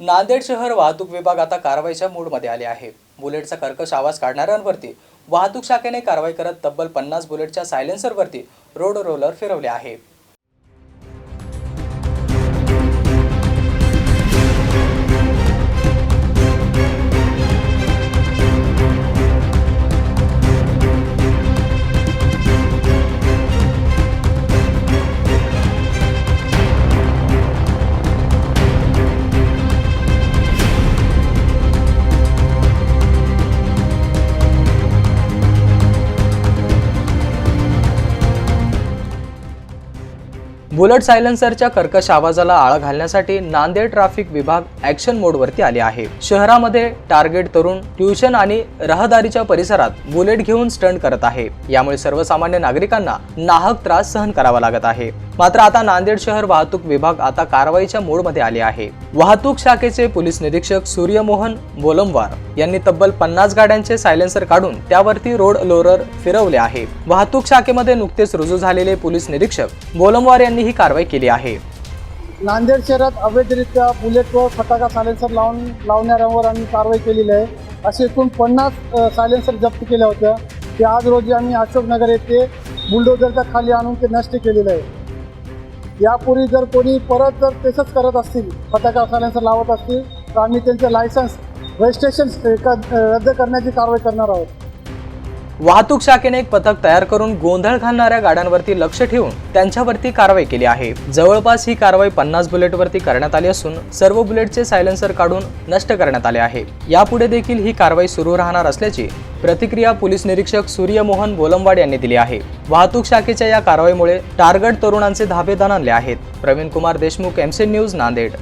नांदेड शहर वाहतूक विभाग आता कारवाईच्या मूडमध्ये आले आहे. बुलेटचा कर्कश आवाज काढणाऱ्यांवरती वाहतूक शाखेने कारवाई करत तब्बल पन्नास बुलेटच्या सायलेन्सरवरती रोड रोलर फिरवले आहे. बुलेट सायलेन्सरच्या कर्कश आवाजाला आळा घालण्यासाठी नांदेड ट्रॅफिक विभाग ऍक्शन मोडवरती आले आहे. शहरामध्ये टार्गेट तरुण ट्युशन आणि रहदारीच्या परिसरात बुलेट घेऊन स्टंट करत आहे. यामुळे सर्वसामान्य नागरिकांना नाहक त्रास सहन करावा लागत आहे. मात्र आता नांदेड शहर वाहतूक विभाग आता कारवाईच्या मोडमध्ये आले आहे. वाहतूक शाखेचे पोलीस निरीक्षक सूर्यमोहन बोलमवार यांनी तब्बल पन्नास गाड्यांचे सायलेन्सर काढून त्यावरती रोड लोरर फिरवले आहे. वाहतूक शाखेमध्ये नुकतेच रुजू झालेले पोलीस निरीक्षक बोलमवार यांनी ही कारवाई केली आहे. नांदेड शहरात अवैधरित्या बुलेटवर फटाका सायलेन्सर लावून लावणाऱ्यांवर आम्ही कारवाई केलेली आहे. असे एकूण पन्नास सायलेन्सर जप्त केल्या होत्या. ते आज रोजी आम्ही अशोकनगर येथे बुलडोजरच्या खाली आणून ते नष्ट केलेलं आहे. यापूर्वी जर कोणी परत जर तसंच करत असतील फटाका सायलेन्सर लावत असतील तर आम्ही त्यांचे लायसन्स रजिस्ट्रेशन रद्द करण्याची कारवाई करणार आहोत. वाहतूक शाखेने एक पथक तयार करून गोंधळ घालणाऱ्या गाड्यांवरती लक्ष ठेवून त्यांच्यावरती कारवाई केली आहे. जवळपास ही कारवाई पन्नास बुलेटवरती करण्यात आली असून सर्व बुलेटचे सायलेन्सर काढून नष्ट करण्यात आले आहे. यापुढे देखील ही कारवाई सुरू राहणार असल्याची प्रतिक्रिया पोलीस निरीक्षक सूर्यमोहन बोलमवाड यांनी दिली आहे. वाहतूक शाखेच्या या कारवाईमुळे टार्गेट तरुणांचे धाबे दणाणले आहेत. Pravin Kumar Deshmukh MC news Nanded.